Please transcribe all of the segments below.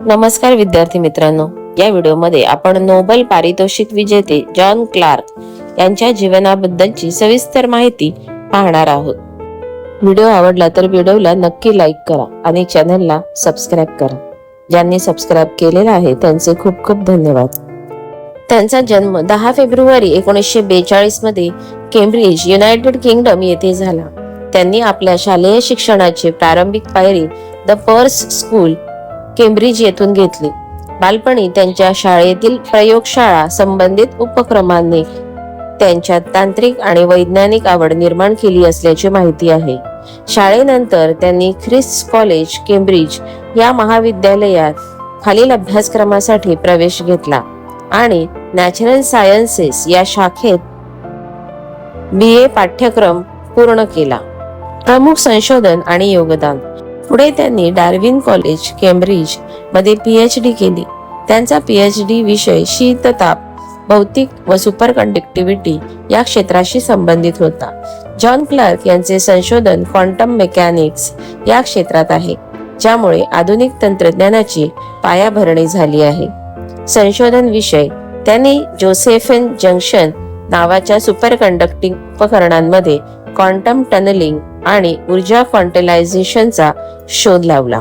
नमस्कार विद्यार्थी मित्रांनो या व्हिडिओमध्ये आपण नोबेल पारितोषिक विजेते जॉन क्लार्क यांच्या जीवनाबद्दलची सविस्तर माहिती पाहणार आहोत. व्हिडिओ आवडला तर व्हिडिओला नक्की लाईक करा आणि चॅनलला सबस्क्राईब करा. ज्यांनी सबस्क्राईब केलेलं आहे त्यांचे खूप खूप धन्यवाद. त्यांचा जन्म दहा फेब्रुवारी एकोणीसशे बेचाळीसमध्ये केम्ब्रिज युनायटेड किंगडम येथे झाला. त्यांनी आपल्या शालेय शिक्षणाची प्रारंभिक पायरी द पर्स स्कूल केम्ब्रिज येथून घेतली. बालपणी त्यांच्या शाळेतील प्रयोगशाळा संबंधित उपक्रमांनी त्यांच्यात तांत्रिक आणि वैज्ञानिक आवड निर्माण केली असल्याची माहिती आहे. शाळेनंतर त्यांनी ख्रिस कॉलेज केम्ब्रिज या महाविद्यालयात खालील अभ्यासक्रमासाठी प्रवेश घेतला आणि नॅचरल सायन्सेस या शाखेत बी ए पाठ्यक्रम पूर्ण केला. प्रमुख संशोधन आणि योगदान. पुढे त्यांनी डार्विन कॉलेज केम्ब्रिजमध्ये पीएच डी केली. त्यांचा पीएच डी विषय शीतताप भौतिक व सुपर कंडक्टिव्हिटी या क्षेत्राशी संबंधित होता. जॉन क्लार्क यांचे संशोधन क्वांटम मेकॅनिक्स या क्षेत्रात आहे ज्यामुळे आधुनिक तंत्रज्ञानाची पायाभरणी झाली आहे. संशोधन विषय त्यांनी जोसेफन जंक्शन नावाच्या सुपर कंडक्टिंग उपकरणांमध्ये क्वांटम टनलिंग आणि ऊर्जा क्वांटलायझेशनचा शोध लावला.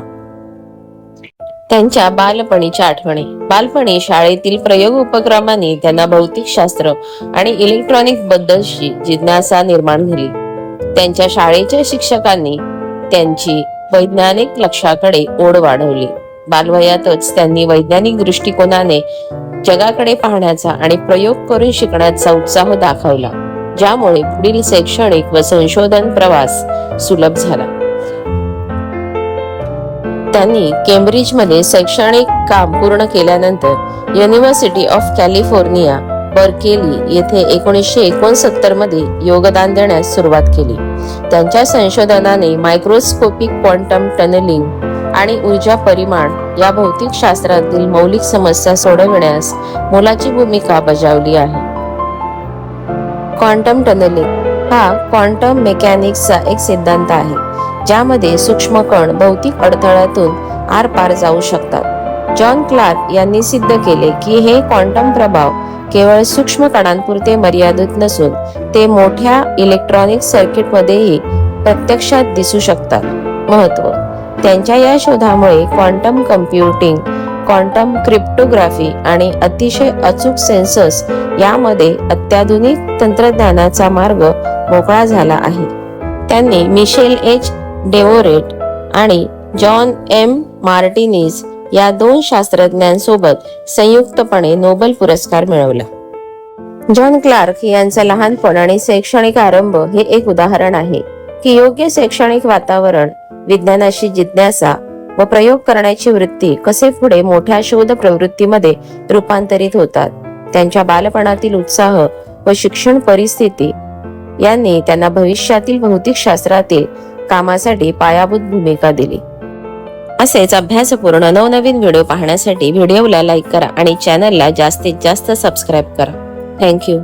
त्यांच्या बालपणीच्या आठवणी. बालपणी शाळेतील प्रयोग उपक्रमाने त्यांना भौतिकशास्त्र आणि इलेक्ट्रॉनिक बद्दलची जिज्ञासा निर्माण झाली. त्यांच्या शाळेच्या शिक्षकांनी त्यांची वैज्ञानिक लक्षाकडे ओढ वाढवली. बालवयातच त्यांनी वैज्ञानिक दृष्टिकोनाने जगाकडे पाहण्याचा आणि प्रयोग करून शिकण्याचा उत्साह दाखवला ज्यामुळे पुढील शैक्षणिक व संशोधन प्रवास सुलभ झाला. त्यांनी केम्ब्रिजमध्ये शैक्षणिक काम पूर्ण केल्यानंतर युनिव्हर्सिटी ऑफ कॅलिफोर्निया बर्केली येथे एकोणीसशे एकोणसत्तरमध्ये योगदान देण्यास सुरुवात केली. त्यांच्या संशोधनाने मायक्रोस्कोपिक क्वांटम टनलिंग आणि ऊर्जा परिमाण या भौतिक शास्त्रातील मौलिक समस्या सोडविण्यास मोलाची भूमिका बजावली आहे. क्वांटम टनलिंग हा क्वांटम मेकॅनिक्सचा एक सिद्धांत आहे ज्यामध्ये सूक्ष्म कण भौतिक अडथळ्यातून आरपार जाऊ शकतात. जॉन क्लार्क यांनी सिद्ध केले की हे क्वांटम प्रभाव केवळ सूक्ष्म कणांपुरते मर्यादित नसून ते मोठ्या इलेक्ट्रॉनिक सर्किटमध्येही प्रत्यक्षात दिसू शकतात. महत्त्व. त्यांच्या या शोधामुळे क्वांटम कम्प्युटिंग क्वांटम क्रिप्टोग्राफी आणि अतिशय अचूक सेन्सर्स यामध्ये अत्याधुनिक तंत्रज्ञानाचा मार्ग मोकळा झाला आहे. त्यांनी मिशेल एच. डेवोरेट आणि जॉन एम. मार्टिनीज या दोन शास्त्रज्ञांसोबत संयुक्तपणे नोबेल पुरस्कार मिळवला. जॉन क्लार्क यांचा लहानपण आणि शैक्षणिक आरंभ हे एक उदाहरण आहे की योग्य शैक्षणिक वातावरण विज्ञानाशी जिज्ञासा व प्रयोग करण्याची वृत्ती कसे पुढे मोठ्या शोध प्रवृत्तीमध्ये रूपांतरित होतात त्यांच्या बालपणातील उत्साह व शिक्षण परिस्थिती यांनी त्यांना भविष्यातील भौतिक शास्त्रातील कामासाठी पायाभूत भूमिका दिली. असेच अभ्यासपूर्ण नवनवीन व्हिडिओ पाहण्यासाठी व्हिडिओला लाईक करा आणि चॅनलला जास्तीत जास्त सबस्क्राईब करा. थँक्यू